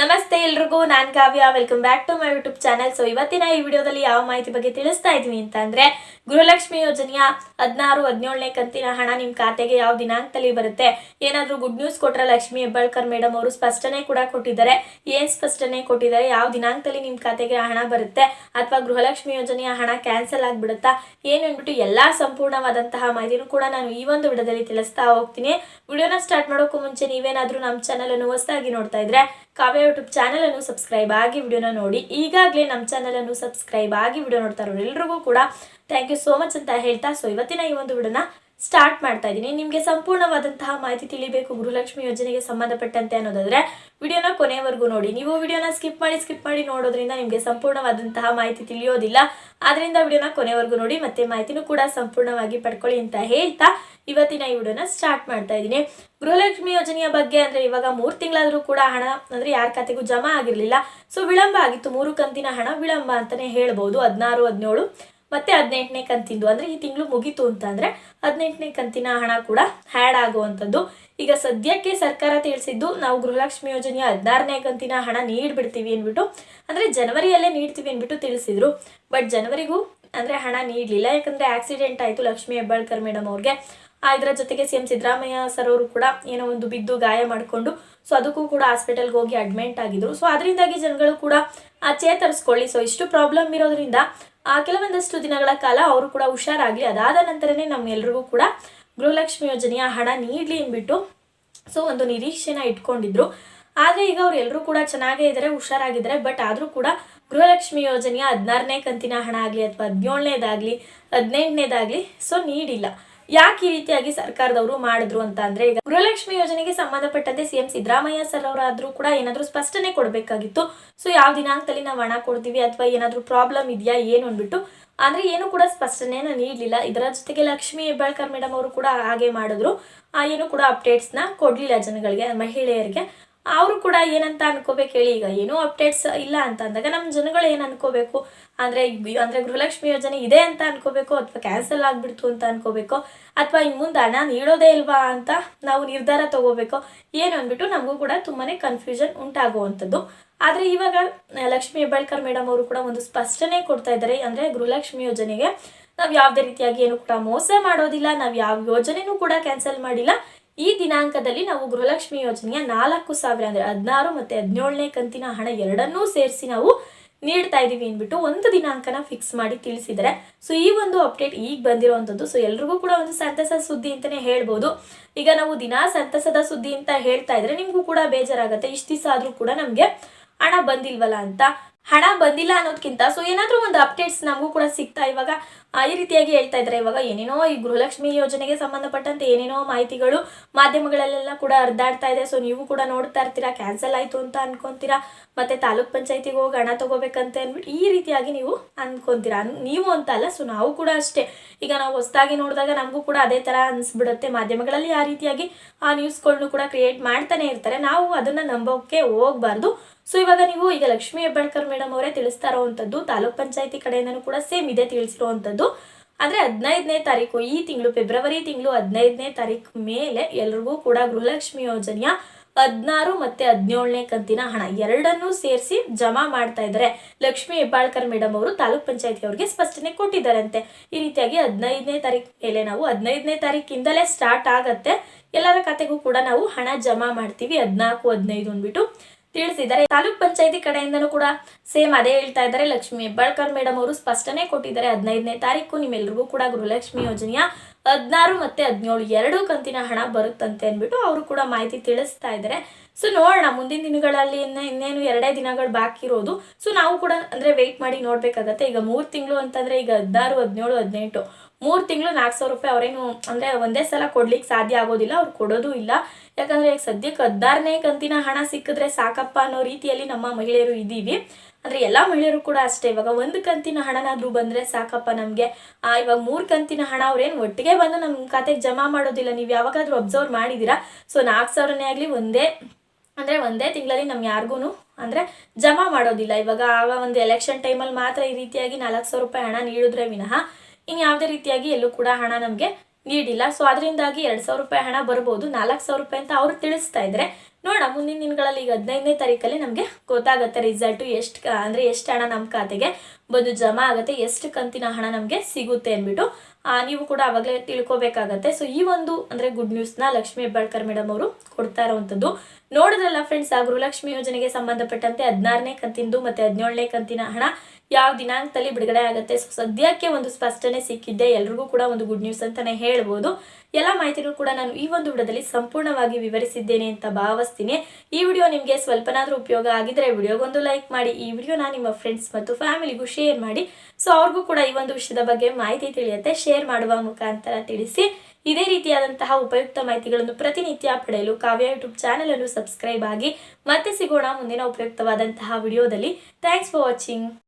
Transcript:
ನಮಸ್ತೆ ಎಲ್ರಿಗೂ, ನಾನ್ Kavya. Welcome back to my YouTube channel so ಇವತ್ತಿನ ಈ ವಿಡಿಯೋದಲ್ಲಿ ಯಾವ ಮಾಹಿತಿ ಬಗ್ಗೆ ತಿಳಿಸ್ತಾ ಇದ್ದೀನಿ ಅಂತ ಅಂದ್ರೆ, ಗೃಹಲಕ್ಷ್ಮಿ ಯೋಜನೆಯ ಹದಿನಾರು, ಹದಿನೇಳನೇ ಕಂತಿನ ಹಣ ನಿಮ್ ಖಾತೆಗೆ ಯಾವ ದಿನಾಂಕದಲ್ಲಿ ಬರುತ್ತೆ? ಏನಾದರೂ ಗುಡ್ ನ್ಯೂಸ್ ಕೊಟ್ರ ಲಕ್ಷ್ಮಿ ಹೆಬ್ಬಾಳ್ಕರ್ ಮೇಡಮ್ ಅವರು ಸ್ಪಷ್ಟನೆ ಕೂಡ ಕೊಟ್ಟಿದ್ದಾರೆ. ಏನ್ ಸ್ಪಷ್ಟನೆ ಕೊಟ್ಟಿದ್ದಾರೆ? ಯಾವ ದಿನಾಂಕದಲ್ಲಿ ನಿಮ್ ಖಾತೆಗೆ ಹಣ ಬರುತ್ತೆ? ಅಥವಾ ಗೃಹಲಕ್ಷ್ಮಿ ಯೋಜನೆಯ ಹಣ ಕ್ಯಾನ್ಸಲ್ ಆಗ್ಬಿಡುತ್ತಾ? ಏನು ಅಂದ್ಬಿಟ್ಟು ಎಲ್ಲಾ ಸಂಪೂರ್ಣವಾದಂತಹ ಮಾಹಿತಿನೂ ಕೂಡ ನಾನು ಈ ಒಂದು ವಿಡಿಯೋದಲ್ಲಿ ತಿಳಿಸ್ತಾ ಹೋಗ್ತೀನಿ. ವಿಡಿಯೋನ ಸ್ಟಾರ್ಟ್ ಮಾಡೋಕ್ಕೂ ಮುಂಚೆ ನೀವೇನಾದ್ರೂ ನಮ್ಮ ಚಾನಲ್ ಅನ್ನು ಹೊಸದಾಗಿ ನೋಡ್ತಾ ಇದ್ರೆ ಕಾವ್ಯ ಯೂಟ್ಯೂಬ್ ಚಾನೆಲ್ ಅನ್ನು ಸಬ್ಸ್ಕ್ರೈಬ್ ಆಗಿ ವಿಡಿಯೋನ ನೋಡಿ. ಈಗಾಗಲೇ ನಮ್ಮ ಚಾನಲನ್ನು ಸಬ್ಸ್ಕ್ರೈಬ್ ಆಗಿ ವಿಡಿಯೋ ನೋಡ್ತಾ ಇರೋರು ಎಲ್ರಿಗೂ ಕೂಡ ಥ್ಯಾಂಕ್ ಯು ಸೋ ಮಚ್ ಅಂತ ಹೇಳ್ತಾ. ಸೊ ಇವತ್ತಿನ ಈ ಒಂದು ವಿಡಿಯೋನ ಸ್ಟಾರ್ಟ್ ಮಾಡ್ತಾ ಇದ್ದೀನಿ. ನಿಮಗೆ ಸಂಪೂರ್ಣವಾದಂತಹ ಮಾಹಿತಿ ತಿಳಿಬೇಕು ಗೃಹಲಕ್ಷ್ಮಿ ಯೋಜನೆಗೆ ಸಂಬಂಧಪಟ್ಟಂತೆ ಅನ್ನೋದಾದ್ರೆ ವಿಡಿಯೋನ ಕೊನೆವರೆಗೂ ನೋಡಿ. ನೀವು ವಿಡಿಯೋನ ಸ್ಕಿಪ್ ಮಾಡಿ ಸ್ಕಿಪ್ ಮಾಡಿ ನೋಡೋದ್ರಿಂದ ನಿಮಗೆ ಸಂಪೂರ್ಣವಾದಂತಹ ಮಾಹಿತಿ ತಿಳಿಯೋದಿಲ್ಲ. ಆದ್ದರಿಂದ ವಿಡಿಯೋನ ಕೊನೆವರೆಗೂ ನೋಡಿ, ಮತ್ತೆ ಮಾಹಿತಿನೂ ಕೂಡ ಸಂಪೂರ್ಣವಾಗಿ ಪಡ್ಕೊಳ್ಳಿ ಅಂತ ಹೇಳ್ತಾ ಇವತ್ತಿನ ಈ ವಿಡಿಯೋನ ಸ್ಟಾರ್ಟ್ ಮಾಡ್ತಾ ಇದ್ದೀನಿ. ಗೃಹಲಕ್ಷ್ಮಿ ಯೋಜನೆಯ ಬಗ್ಗೆ ಅಂದ್ರೆ ಇವಾಗ ಮೂರು ತಿಂಗಳಾದರೂ ಕೂಡ ಹಣ ಅಂದ್ರೆ ಯಾರ ಖಾತೆಗೂ ಜಮಾ ಆಗಿರಲಿಲ್ಲ. ಸೊ ವಿಳಂಬ ಆಗಿತ್ತು. ಮೂರು ಕಂತಿನ ಹಣ ವಿಳಂಬ ಅಂತಾನೆ ಹೇಳ್ಬೋದು. ಹದಿನಾರು, ಹದಿನೇಳು. ಮತ್ತೆ ಹದಿನೆಂಟನೇ ಕಂತಿಂದು. ಅಂದ್ರೆ ಈ ತಿಂಗಳು ಮುಗೀತು ಅಂತ ಅಂದ್ರೆ ಹದಿನೆಂಟನೇ ಕಂತಿನ ಹಣ ಕೂಡ ಹ್ಯಾಡ್ ಆಗುವಂಥದ್ದು. ಈಗ ಸದ್ಯಕ್ಕೆ ಸರ್ಕಾರ ತಿಳಿಸಿದ್ದು ನಾವು ಗೃಹಲಕ್ಷ್ಮಿ ಯೋಜನೆಯ ಹದಿನಾರನೇ ಕಂತಿನ ಹಣ ನೀಡ್ಬಿಡ್ತೀವಿ ಅಂದ್ಬಿಟ್ಟು, ಅಂದ್ರೆ ಜನವರಿಯಲ್ಲೇ ನೀಡ್ತೀವಿ ಅಂದ್ಬಿಟ್ಟು ತಿಳಿಸಿದ್ರು. ಬಟ್ ಜನವರಿಗೂ ಅಂದ್ರೆ ಹಣ ನೀಡಲಿಲ್ಲ. ಯಾಕಂದ್ರೆ ಆಕ್ಸಿಡೆಂಟ್ ಆಯಿತು ಲಕ್ಷ್ಮಿ ಹೆಬ್ಬಾಳ್ಕರ್ ಮೇಡಮ್ ಅವ್ರಿಗೆ. ಇದರ ಜೊತೆಗೆ ಸಿ ಎಂ ಸಿದ್ದರಾಮಯ್ಯ ಸರ್ ಅವರು ಕೂಡ ಏನೋ ಒಂದು ಬಿದ್ದು ಗಾಯ ಮಾಡಿಕೊಂಡು ಸೊ ಅದಕ್ಕೂ ಕೂಡ ಹಾಸ್ಪಿಟಲ್ಗೆ ಹೋಗಿ ಅಡ್ಮಿಂಟ್ ಆಗಿದ್ರು. ಸೊ ಅದರಿಂದಾಗಿ ಜನಗಳು ಕೂಡ ಆ ಚೇತರಿಸ್ಕೊಳ್ಳಿ. ಸೊ ಇಷ್ಟು ಪ್ರಾಬ್ಲಮ್ ಇರೋದ್ರಿಂದ ಕೆಲವೊಂದಷ್ಟು ದಿನಗಳ ಕಾಲ ಅವರು ಕೂಡ ಹುಷಾರಾಗಲಿ. ಅದಾದ ನಂತರನೇ ನಮ್ಮೆಲ್ರಿಗೂ ಕೂಡ ಗೃಹಲಕ್ಷ್ಮಿ ಯೋಜನೆಯ ಹಣ ನೀಡಲಿ ಅಂದ್ಬಿಟ್ಟು ಸೊ ಒಂದು ನಿರೀಕ್ಷೆನ ಇಟ್ಕೊಂಡಿದ್ರು. ಆದರೆ ಈಗ ಅವ್ರು ಎಲ್ಲರೂ ಕೂಡ ಚೆನ್ನಾಗೇ ಇದ್ದಾರೆ ಹುಷಾರಾಗಿದ್ದಾರೆ ಬಟ್ ಆದರೂ ಕೂಡ ಗೃಹಲಕ್ಷ್ಮಿ ಯೋಜನೆಯ ಹದಿನಾರನೇ ಕಂತಿನ ಹಣ ಆಗಲಿ ಅಥವಾ ಹದಿನೇಳನೇದಾಗಲಿ, ಹದಿನೆಂಟನೇದಾಗಲಿ ಸೊ ನೀಡಿಲ್ಲ. ಯಾಕೆ ಈ ರೀತಿಯಾಗಿ ಸರ್ಕಾರದವರು ಮಾಡಿದ್ರು ಅಂತ ಅಂದ್ರೆ ಈಗ ಗೃಹಲಕ್ಷ್ಮಿ ಯೋಜನೆಗೆ ಸಂಬಂಧಪಟ್ಟಂತೆ ಸಿಎಂ ಸಿದ್ದರಾಮಯ್ಯ ಸರ್ ಅವರಾದ್ರೂ ಕೂಡ ಏನಾದ್ರೂ ಸ್ಪಷ್ಟನೆ ಕೊಡಬೇಕಾಗಿತ್ತು. ಸೊ ಯಾವ ದಿನಾಂಕದಲ್ಲಿ ನಾವು ಹಣ ಕೊಡ್ತೀವಿ ಅಥವಾ ಏನಾದ್ರೂ ಪ್ರಾಬ್ಲಮ್ ಇದೆಯಾ ಏನು ಅಂದ್ಬಿಟ್ಟು, ಅಂದ್ರೆ ಏನು ಕೂಡ ಸ್ಪಷ್ಟನೆಯನ್ನು ನೀಡಲಿಲ್ಲ. ಇದರ ಜೊತೆಗೆ ಲಕ್ಷ್ಮಿ ಹೆಬ್ಬಾಳ್ಕರ್ ಮೇಡಮ್ ಅವರು ಕೂಡ ಹಾಗೆ ಮಾಡಿದ್ರು. ಏನು ಕೂಡ ಅಪ್ಡೇಟ್ಸ್ನ ಕೊಡ್ಲಿಲ್ಲ ಜನಗಳಿಗೆ, ಮಹಿಳೆಯರಿಗೆ. ಅವರು ಕೂಡ ಏನಂತ ಅನ್ಕೋಬೇಕು ಹೇಳಿ, ಈಗ ಏನೂ ಅಪ್ಡೇಟ್ಸ್ ಇಲ್ಲ ಅಂತ ಅಂದಾಗ ನಮ್ಮ ಜನಗಳು ಏನು ಅನ್ಕೋಬೇಕು? ಅಂದರೆ ಅಂದರೆ ಗೃಹಲಕ್ಷ್ಮಿ ಯೋಜನೆ ಇದೆ ಅಂತ ಅನ್ಕೋಬೇಕು ಅಥವಾ ಕ್ಯಾನ್ಸಲ್ ಆಗಿಬಿಡ್ತು ಅಂತ ಅನ್ಕೋಬೇಕು? ಅಥವಾ ಇನ್ನು ಮುಂದೆ ಹಣ ನೀಡೋದೇ ಇಲ್ವಾ ಅಂತ ನಾವು ನಿರ್ಧಾರ ತಗೋಬೇಕು? ಏನು ಅಂದ್ಬಿಟ್ಟು ನಮಗೂ ಕೂಡ ತುಂಬಾ ಕನ್ಫ್ಯೂಷನ್ ಉಂಟಾಗುವಂಥದ್ದು. ಆದರೆ ಇವಾಗ ಲಕ್ಷ್ಮೀ ಹೆಬ್ಬಾಳ್ಕರ್ ಮೇಡಮ್ ಅವರು ಕೂಡ ಒಂದು ಸ್ಪಷ್ಟನೆ ಕೊಡ್ತಾ ಇದ್ದಾರೆ. ಅಂದರೆ ಗೃಹಲಕ್ಷ್ಮಿ ಯೋಜನೆಗೆ ನಾವು ಯಾವುದೇ ರೀತಿಯಾಗಿ ಏನು ಕೂಡ ಮೋಸ ಮಾಡೋದಿಲ್ಲ, ನಾವು ಯಾವ ಯೋಜನೆನೂ ಕೂಡ ಕ್ಯಾನ್ಸಲ್ ಮಾಡಿಲ್ಲ. ಈ ದಿನಾಂಕದಲ್ಲಿ ನಾವು ಗೃಹಲಕ್ಷ್ಮಿ ಯೋಜನೆಯ ನಾಲ್ಕು ಸಾವಿರ ಅಂದರೆ ಹದಿನಾರು ಮತ್ತು ಹದಿನೇಳನೇ ಕಂತಿನ ಹಣ ಎರಡನ್ನೂ ಸೇರಿಸಿ ನಾವು ನೀಡ್ತಾ ಇದ್ದೀವಿ ಅಂದ್ಬಿಟ್ಟು ಒಂದು ದಿನಾಂಕನ ಫಿಕ್ಸ್ ಮಾಡಿ ತಿಳಿಸಿದರೆ ಸೊ ಈ ಒಂದು ಅಪ್ಡೇಟ್ ಈಗ ಬಂದಿರುವಂಥದ್ದು ಸೊ ಎಲ್ರಿಗೂ ಕೂಡ ಒಂದು ಸಂತಸದ ಸುದ್ದಿ ಅಂತಲೇ ಹೇಳ್ಬೋದು. ಈಗ ನಾವು ದಿನಾ ಸಂತಸದ ಸುದ್ದಿ ಅಂತ ಹೇಳ್ತಾ ಇದ್ರೆ ನಿಮಗೂ ಕೂಡ ಬೇಜಾರಾಗುತ್ತೆ. ಇಷ್ಟು ದಿವಸ ಆದರೂ ಕೂಡ ನಮಗೆ ಹಣ ಬಂದಿಲ್ವಲ್ಲ ಅಂತ. ಹಣ ಬಂದಿಲ್ಲ ಅನ್ನೋದಕ್ಕಿಂತ ಸೊ ಏನಾದರೂ ಒಂದು ಅಪ್ಡೇಟ್ಸ್ ನಮಗೂ ಕೂಡ ಸಿಗ್ತಾ ಇವಾಗ ಈ ರೀತಿಯಾಗಿ ಹೇಳ್ತಾ ಇದ್ದಾರೆ ಇವಾಗ ಏನೇನೋ ಈ ಗೃಹಲಕ್ಷ್ಮಿ ಯೋಜನೆಗೆ ಸಂಬಂಧಪಟ್ಟಂತೆ ಏನೇನೋ ಮಾಹಿತಿಗಳು ಮಾಧ್ಯಮಗಳಲ್ಲೆಲ್ಲ ಕೂಡ ಹರಿದಾಡ್ತಾ ಇದೆ. ಸೊ ನೀವು ಕೂಡ ನೋಡ್ತಾ ಇರ್ತೀರಾ ಕ್ಯಾನ್ಸಲ್ ಆಯಿತು ಅಂತ ಅನ್ಕೊಂತೀರಾ? ಮತ್ತೆ ತಾಲೂಕ್ ಪಂಚಾಯತಿಗೆ ಹೋಗಿ ಹಣ ತಗೋಬೇಕಂತ ಅಂದ್ಬಿಟ್ಟು ಈ ರೀತಿಯಾಗಿ ನೀವು ಅನ್ಕೊಂತೀರಾ? ಅನ್- ನೀವು ಅಂತ ಅಲ್ಲ ಸೊ ನಾವು ಕೂಡ ಅಷ್ಟೇ. ಈಗ ನಾವು ಹೊಸದಾಗಿ ನೋಡಿದಾಗ ನಮಗೂ ಕೂಡ ಅದೇ ಥರ ಅನಿಸ್ಬಿಡುತ್ತೆ. ಮಾಧ್ಯಮಗಳಲ್ಲಿ ಆ ರೀತಿಯಾಗಿ ಆ ನ್ಯೂಸ್ಗಳನ್ನು ಕೂಡ ಕ್ರಿಯೇಟ್ ಮಾಡ್ತಾನೆ ಇರ್ತಾರೆ. ನಾವು ಅದನ್ನು ನಂಬೋಕ್ಕೆ ಹೋಗಬಾರ್ದು. ಸೊ ಇವಾಗ ನೀವು ಈಗ ಲಕ್ಷ್ಮೀ ಹೆಬ್ಬಾಳ್ಕರ್ ಮೇಡಮ್ ಅವರೇ ತಿಳಿಸ್ತಾ ಇರುವಂಥದ್ದು ತಾಲೂಕ್ ಪಂಚಾಯತಿ ಕಡೆಯಿಂದನೂ ಕೂಡ ಸೇಮ್ ಇದೆ ತಿಳಿಸಿರುವಂಥದ್ದು ಆದರೆ ಹದಿನೈದನೇ ತಾರೀಕು, ಈ ತಿಂಗಳು, ಫೆಬ್ರವರಿ ತಿಂಗಳು ಹದಿನೈದನೇ ತಾರೀಕು ಮೇಲೆ ಎಲ್ರಿಗೂ ಕೂಡ ಗೃಹಲಕ್ಷ್ಮಿ ಯೋಜನೆಯ ಹದಿನಾರು ಮತ್ತೆ ಹದಿನೇಳನೇ ಕಂತಿನ ಹಣ ಎರಡನ್ನೂ ಸೇರಿಸಿ ಜಮಾ ಮಾಡ್ತಾ ಇದ್ದಾರೆ. ಲಕ್ಷ್ಮಿ ಹೆಬ್ಬಾಳ್ಕರ್ ಮೇಡಮ್ ಅವರು ತಾಲೂಕ್ ಪಂಚಾಯತಿ ಅವರಿಗೆ ಸ್ಪಷ್ಟನೆ ಕೊಟ್ಟಿದ್ದಾರಂತೆ. ಈ ರೀತಿಯಾಗಿ ಹದಿನೈದನೇ ತಾರೀಕು ಮೇಲೆ ನಾವು ಹದಿನೈದನೇ ತಾರೀಕಿಂದಲೇ ಸ್ಟಾರ್ಟ್ ಆಗತ್ತೆ. ಎಲ್ಲರ ಖಾತೆಗೂ ಕೂಡ ನಾವು ಹಣ ಜಮಾ ಮಾಡ್ತೀವಿ, ಹದಿನಾಲ್ಕು, ಹದಿನೈದು ಅಂದ್ಬಿಟ್ಟು. ತಿಳಿಸಿದ್ದಾರೆ. ತಾಲೂಕ್ ಪಂಚಾಯತಿ ಕಡೆಯಿಂದನೂ ಕೂಡ ಸೇಮ್ ಅದೇ ಹೇಳ್ತಾ ಇದ್ದಾರೆ. ಲಕ್ಷ್ಮಿ ಹೆಬ್ಬಾಳ್ಕರ್ ಮೇಡಮ್ ಅವರು ಸ್ಪಷ್ಟನೆ ಕೊಟ್ಟಿದ್ದಾರೆ. ಹದಿನೈದನೇ ತಾರೀಕು ನಿಮ್ಮೆಲ್ರಿಗೂ ಕೂಡ ಗೃಹಲಕ್ಷ್ಮಿ ಯೋಜನೆಯ ಹದಿನಾರು ಮತ್ತೆ ಹದಿನೇಳು ಎರಡು ಕಂತಿನ ಹಣ ಬರುತ್ತಂತೆ ಅಂದ್ಬಿಟ್ಟು ಅವರು ಕೂಡ ಮಾಹಿತಿ ತಿಳಿಸ್ತಾ ಇದ್ದಾರೆ. ಸೊ ನೋಡೋಣ, ಮುಂದಿನ ದಿನಗಳಲ್ಲಿ ಇನ್ನ ಇನ್ನೇನು ಎರಡೇ ದಿನಗಳು ಬಾಕಿ ಇರೋದು. ಸೊ ನಾವು ಕೂಡ ಅಂದ್ರೆ ವೆಯ್ಟ್ ಮಾಡಿ ನೋಡ್ಬೇಕಾಗತ್ತೆ. ಈಗ ಮೂರು ತಿಂಗಳು ಅಂತಂದ್ರೆ ಈಗ ಹದಿನಾರು, ಹದಿನೇಳು, ಹದಿನೆಂಟು. ಮೂರು ತಿಂಗಳು ನಾಲ್ಕು ಸಾವಿರ ರೂಪಾಯಿ ಅವರೇನು, ಅಂದರೆ ಒಂದೇ ಸಲ ಕೊಡ್ಲಿಕ್ಕೆ ಸಾಧ್ಯ ಆಗೋದಿಲ್ಲ, ಅವ್ರು ಕೊಡೋದು ಇಲ್ಲ. ಯಾಕಂದರೆ ಈಗ ಸದ್ಯಕ್ಕೆ ಹದಿನಾರನೇ ಕಂತಿನ ಹಣ ಸಿಕ್ಕಿದ್ರೆ ಸಾಕಪ್ಪ ಅನ್ನೋ ರೀತಿಯಲ್ಲಿ ನಮ್ಮ ಮಹಿಳೆಯರು ಇದ್ದೀವಿ. ಅಂದರೆ ಎಲ್ಲ ಮಹಿಳೆಯರು ಕೂಡ ಅಷ್ಟೇ, ಇವಾಗ ಒಂದು ಕಂತಿನ ಹಣನಾದರೂ ಬಂದರೆ ಸಾಕಪ್ಪ ನಮಗೆ. ಇವಾಗ ಮೂರು ಕಂತಿನ ಹಣ ಅವ್ರೇನು ಒಟ್ಟಿಗೆ ಬಂದು ನಮ್ಮ ಖಾತೆಗೆ ಜಮಾ ಮಾಡೋದಿಲ್ಲ, ನೀವು ಯಾವಾಗಾದರೂ ಅಬ್ಸರ್ವ್ ಮಾಡಿದ್ದೀರಾ ಸೊ ನಾಲ್ಕು ಸಾವಿರನೇ ಆಗಲಿ ಒಂದೇ, ಅಂದರೆ ಒಂದೇ ತಿಂಗಳಲ್ಲಿ ನಮ್ಗೆ ಯಾರಿಗೂ ಅಂದರೆ ಜಮಾ ಮಾಡೋದಿಲ್ಲ. ಇವಾಗ ಆಗ ಒಂದು ಎಲೆಕ್ಷನ್ ಟೈಮಲ್ಲಿ ಮಾತ್ರ ಈ ರೀತಿಯಾಗಿ ನಾಲ್ಕು ಸಾವಿರ ರೂಪಾಯಿ ಹಣ ನೀಡಿದ್ರೆ ವಿನಃ ಇನ್ನು ಯಾವುದೇ ರೀತಿಯಾಗಿ ಎಲ್ಲೂ ಕೂಡ ಹಣ ನಮಗೆ ನೀಡಿಲ್ಲ. ಸೊ ಅದರಿಂದಾಗಿ ಎರಡು ಸಾವಿರ ರೂಪಾಯಿ ಹಣ ಬರ್ಬೋದು. ನಾಲ್ಕು ಸಾವಿರ ರೂಪಾಯಿ ಅಂತ ಅವರು ತಿಳಿಸ್ತಾ ಇದ್ದಾರೆ ನೋಡ ಮುಂದಿನ ದಿನಗಳಲ್ಲಿ ಈಗ ಹದಿನೈದನೇ ತಾರೀಕಲ್ಲಿ ನಮಗೆ ಗೊತ್ತಾಗುತ್ತೆ ರಿಸಲ್ಟು ಎಷ್ಟು, ಅಂದರೆ ಎಷ್ಟು ಹಣ ನಮ್ಮ ಖಾತೆಗೆ ಬಂದು ಜಮಾ ಆಗುತ್ತೆ, ಎಷ್ಟು ಕಂತಿನ ಹಣ ನಮಗೆ ಸಿಗುತ್ತೆ ಅಂದ್ಬಿಟ್ಟು ನೀವು ಕೂಡ ಅವಾಗಲೇ ತಿಳ್ಕೊಬೇಕಾಗತ್ತೆ. ಸೊ ಈ ಒಂದು, ಅಂದರೆ ಗುಡ್ ನ್ಯೂಸ್ನ ಲಕ್ಷ್ಮೀ ಹೆಬ್ಬಾಳ್ಕರ್ ಮೇಡಮ್ ಅವರು ಕೊಡ್ತಾ ಇರುವಂಥದ್ದು. ನೋಡಿದ್ರಲ್ಲ ಫ್ರೆಂಡ್ಸ್ ಆ ಗೃಹಲಕ್ಷ್ಮಿ ಯೋಜನೆಗೆ ಸಂಬಂಧಪಟ್ಟಂತೆ ಹದಿನಾರನೇ ಕಂತಿಂದು ಮತ್ತು ಹದಿನೇಳನೇ ಕಂತಿನ ಹಣ ಯಾವ ದಿನಾಂಕದಲ್ಲಿ ಬಿಡುಗಡೆ ಆಗುತ್ತೆ. ಸೊ ಸದ್ಯಕ್ಕೆ ಒಂದು ಸ್ಪಷ್ಟನೆ ಸಿಕ್ಕಿದ್ದೆ ಎಲ್ರಿಗೂ ಕೂಡ ಒಂದು ಗುಡ್ ನ್ಯೂಸ್ ಅಂತಾನೆ ಹೇಳ್ಬೋದು. ಎಲ್ಲ ಮಾಹಿತಿನೂ ಕೂಡ ನಾನು ಈ ಒಂದು ವಿಡಿಯೋದಲ್ಲಿ ಸಂಪೂರ್ಣವಾಗಿ ವಿವರಿಸಿದ್ದೇನೆ ಅಂತ ಭಾವಿಸ್ತೀನಿ. ಈ ವಿಡಿಯೋ ನಿಮಗೆ ಸ್ವಲ್ಪನಾದರೂ ಉಪಯೋಗ ಆಗಿದ್ರೆ ವಿಡಿಯೋಗೊಂದು ಲೈಕ್ ಮಾಡಿ, ಈ ವಿಡಿಯೋನ ನಿಮ್ಮ ಫ್ರೆಂಡ್ಸ್ ಮತ್ತು ಫ್ಯಾಮಿಲಿಗೂ ಶೇರ್ ಮಾಡಿ. ಸೊ ಅವ್ರಿಗೂ ಕೂಡ ಈ ಒಂದು ವಿಷಯದ ಬಗ್ಗೆ ಮಾಹಿತಿ ತಿಳಿಯುತ್ತೆ ಶೇರ್ ಮಾಡುವ ಮುಖಾಂತರ ತಿಳಿಸಿ. ಇದೇ ರೀತಿಯಾದಂತಹ ಉಪಯುಕ್ತ ಮಾಹಿತಿಗಳನ್ನು ಪ್ರತಿನಿತ್ಯ ಪಡೆಯಲು ಕಾವ್ಯ ಯೂಟ್ಯೂಬ್ ಚಾನೆಲ್ ಅನ್ನು ಸಬ್ಸ್ಕ್ರೈಬ್ ಆಗಿ ಮತ್ತೆ ಸಿಗೋಣ ಮುಂದಿನ ಉಪಯುಕ್ತವಾದಂತಹ ವಿಡಿಯೋದಲ್ಲಿ. Thanks for watching